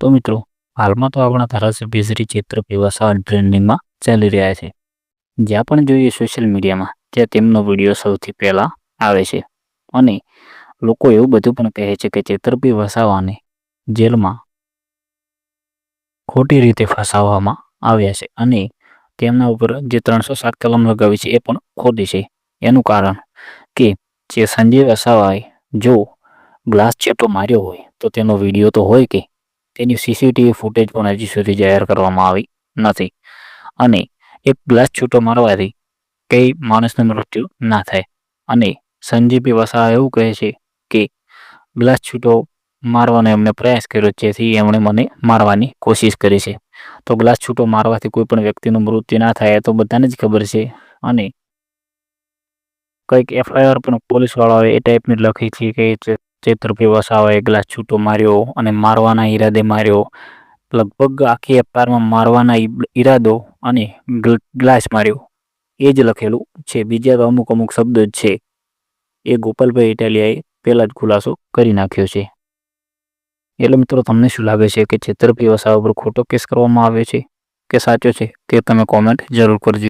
તો મિત્રો, હાલમાં તો આપણા ધારાસભ્ય શ્રી ચિત્ર પીવાસા ટ્રેન્ડિંગમાં ચાલી રહ્યા છે. જ્યાં પણ જોઈએ સોશિયલ મીડિયામાં, ત્યાં તેમનો વીડિયો સૌથી પહેલાં આવે છે. અને લોકો એવું બધું પણ કહે છે કે ચેતરપી વસાવાને જેલમાં ખોટી રીતે ફસાવવામાં આવ્યા છે અને તેમના ઉપર જે ત્રણસો સાત કલમ લગાવી છે એ પણ ખોટી છે. એનું કારણ કે જે સંજય વસાવાએ જો ગ્લાસ ચેટો માર્યો હોય, તો તેનો વીડિયો તો હોય કે તેની સીસીટીવી ફૂટેજ પણ હજી સુધી જાહેર કરવામાં આવી નથી. અને એક ગ્લાસ છૂટો મારવાથી કંઈ માણસનું મૃત્યુ ના થાય. અને સંજીપી વસાવા એવું કહે છે કે ગ્લાસ છૂટો મારવાનો એમણે પ્રયાસ કર્યો, જેથી એમણે મને મારવાની કોશિશ કરી છે. તો ગ્લાસ છૂટો મારવાથી કોઈ પણ વ્યક્તિનું મૃત્યુ ના થાય તો બધાને જ ખબર છે. અને કંઈક એફઆઈઆર પણ પોલીસવાળાઓએ એ ટાઈપની લખી છે કે ચેતરપી વસાવાએ ગ્લાસ છૂટો માર્યો અને મારવાના ઈરાદે માર્યો. લગભગ આખી એફઆઈઆરમાં મારવાના ઈરાદો અને ગ્લાસ માર્યો. એ જ લખેલું છે. બીજા અમુક અમુક શબ્દો જ છે. એ ગોપાલભાઈ ઇટાલિયાએ પહેલાં જ ખુલાસો કરી નાખ્યો છે. એટલે મિત્રો તમને શું લાગે છે કે છેતરપી વસાવા પર ખોટો કેસ કરવામાં આવ્યો છે? કે સાચો છે? તે તમે કોમેન્ટ જરૂર કરજો.